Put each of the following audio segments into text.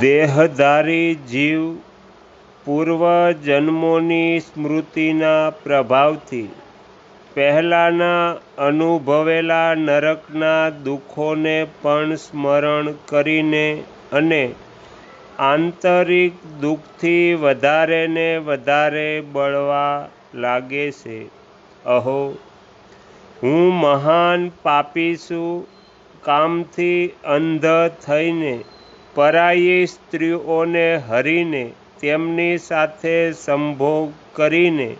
દેહધારી જીવ પૂર્વજન્મોની સ્મૃતિના પ્રભાવથી પહેલાંના અનુભવેલા નરકના દુઃખોને પણ સ્મરણ કરીને અને આંતરિક દુઃખથી વધારે ને વધારે બળવા લાગે છે. અહો, હું મહાન પાપી છું. કામથી અંધ થઈને પરાઈ સ્ત્રીઓને હરીને તેમની સાથે સંભોગ કરીને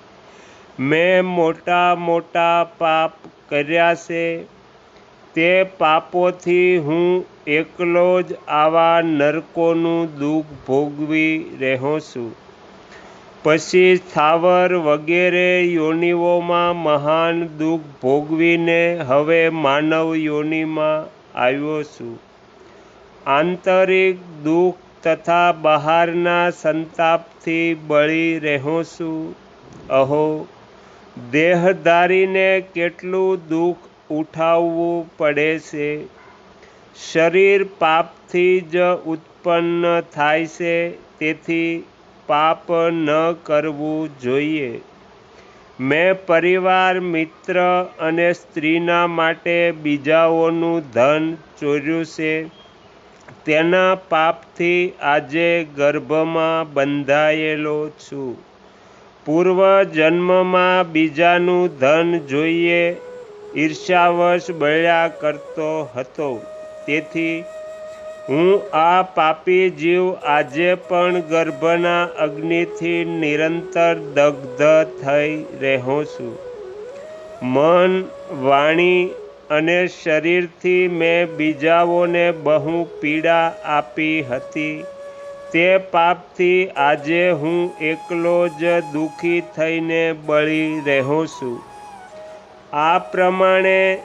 મેં મોટા મોટા પાપ કર્યા છે. તે પાપોથી હું એકલો જ આવા નરકોનું દુઃખ ભોગવી રહ્યો છું. પછી સ્થાવર વગેરે યોનિઓમાં મહાન દુઃખ ભોગવીને હવે માનવ યોનિમાં આવ્યો છું. આંતરિક દુઃખ તથા બહારના સંતાપથી બળી રહ્યો છું અહો, દેહધારીને કેટલું દુઃખ ઉઠાવવું પડે છે? શરીર પાપથી જ ઉત્પન્ન થાય છે, તેથી પાપ ન કરવું જોઈએ. મેં પરિવાર, મિત્ર અને સ્ત્રીના માટે બીજાઓનું ધન ચોર્યું છે. તેના પાપથી આજે ગર્ભમાં બંધાયેલો છું. પૂર્વ જન્મમાં બીજાનું ધન જોઈએ ઈર્ષાવશ બળ્યા કરતો હતો. તેથી હું આ પાપી જીવ આજે પણ ગર્ભના અગ્નિથી નિરંતર દગ્ધ થઈ રહ્યો છું. મન વાણી અને શરીરથી મેં બીજાઓને બહુ પીડા આપી હતી. તે પાપથી આજે હું એકલો જ દુઃખી થઈને બળી રહ્યો છું. આ પ્રમાણે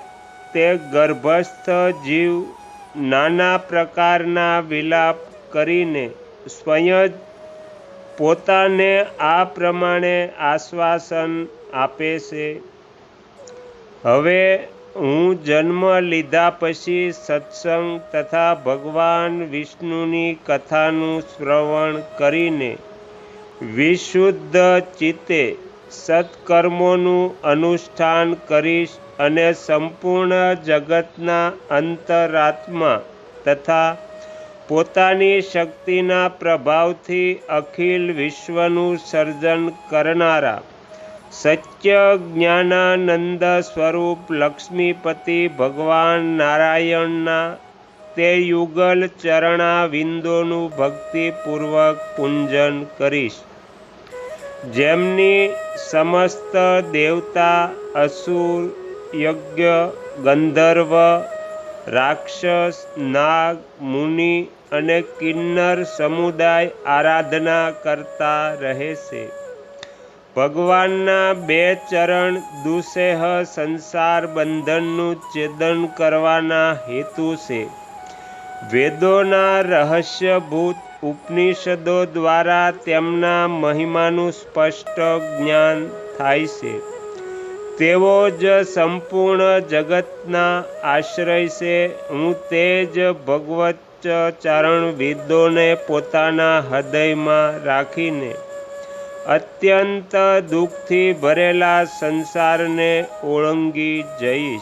તે ગર્ભસ્થ જીવ નાના પ્રકારના વિલાપ કરીને સ્વયં પોતાને આ પ્રમાણે આશ્વાસન આપે છે. હવે હું જન્મ લીધા પછી સત્સંગ તથા ભગવાન વિષ્ણુની કથાનું શ્રવણ કરીને વિશુદ્ધ ચિત્તે સત્કર્મોનું અનુષ્ઠાન કરીશ અને સંપૂર્ણ જગતના અંતરાત્મા તથા પોતાની શક્તિના પ્રભાવથી અખિલ વિશ્વનું સર્જન કરનારા સત્ય જ્ઞાનાનંદ સ્વરૂપ લક્ષ્મીપતિ ભગવાન નારાયણના તે યુગલ ચરણાવિંદોનું ભક્તિપૂર્વક પૂંજન કરીશ. જેમની સમસ્ત દેવતા, અસુર, યજ્ઞ, ગંધર્વ, રાક્ષસ, નાગ, મુનિ અને કિન્નર સમુદાય આરાધના કરતા રહે છે ભગવાનના બે ચરણ દુસેહ સંસાર બંધનનું છેદન કરવાના હેતુ છે. વેદોના રહસ્યભૂત ઉપનિષદો દ્વારા તેમના મહિમાનું સ્પષ્ટ જ્ઞાન થાય છે. તેઓ જ સંપૂર્ણ જગતના આશ્રય છે. હું તે જ ભગવત ચરણ વેદોને પોતાના હૃદયમાં રાખીને અત્યંત દુઃખથી ભરેલા સંસારને ઓળંગી જઈશ.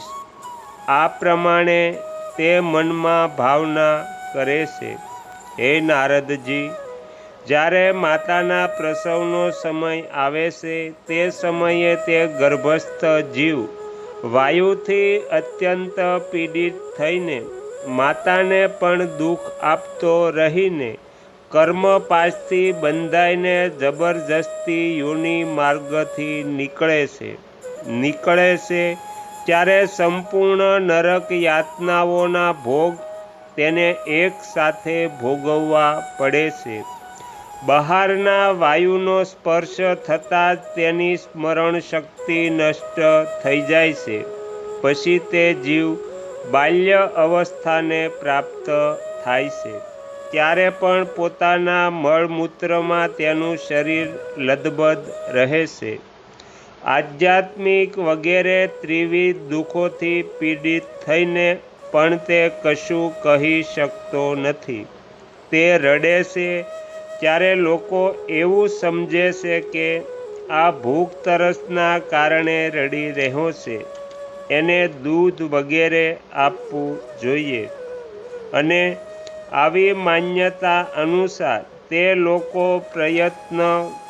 આ પ્રમાણે તે મનમાં ભાવના કરે છે. હે નારદજી, જ્યારે માતાના પ્રસવનો સમય આવે છે, તે સમયે તે ગર્ભસ્થ જીવ વાયુથી અત્યંત પીડિત થઈને માતાને પણ દુઃખ આપતો રહીને કર્મ પાસથી બંધાઈને જબરજસ્તી યોનિ માર્ગથી નીકળે છે. નીકળે છે ત્યારે સંપૂર્ણ નરક યાતનાઓના ભોગ તેને એક સાથે ભોગવવા પડે છે. બહારના વાયુનો સ્પર્શ થતાં જ તેની સ્મરણ શક્તિ નષ્ટ થઈ જાય છે. પછી તે જીવ બાલ્ય અવસ્થાને પ્રાપ્ત થાય છે. ત્યારે પણ પોતાના મળમૂત્રમાં તેનું શરીર લદબદ રહે છે આધ્યાત્મિક વગેરે ત્રિવિધ દુઃખોથી પીડિત થઈને પણ તે કશું કહી શકતો નથી. તે રડે છે, ત્યારે લોકો એવું સમજે છે કે આ ભૂખ તરસના કારણે રડી રહ્યો છે. એને દૂધ વગેરે આપવું જોઈએ. અને આવી માન્યતા અનુસાર તે લોકો પ્રયત્ન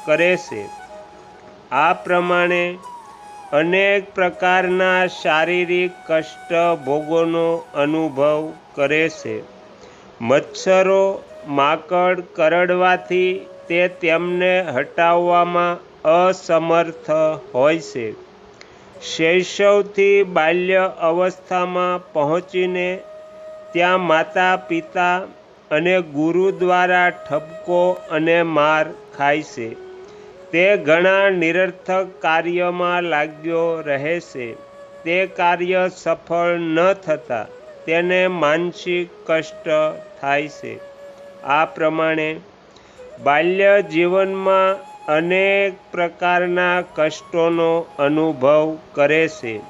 કરે છે. આ પ્રમાણે અનેક પ્રકારના શારીરિક કષ્ટ ભોગોનો અનુભવ કરે છે. મચ્છરો માકડ કરડવાથી તે તેમને હટાવવામાં અસમર્થ હોય છે. શૈશવથી બાલ્ય અવસ્થામાં પહોંચીને ત્યાં માતા, પિતા અને ગુરુ દ્વારા ઠપકો અને માર ખાય છે. તે ઘણા નિરર્થક કાર્યમાં લાગ્યો રહે છે. તે કાર્ય સફળ ન થતાં તેને માનસિક કષ્ટ થાય છે. આ પ્રમાણે બાલ્ય જીવનમાં અનેક પ્રકારના કષ્ટોનો અનુભવ કરે છે.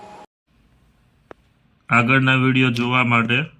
આગળના વીડિયો જોવા માટે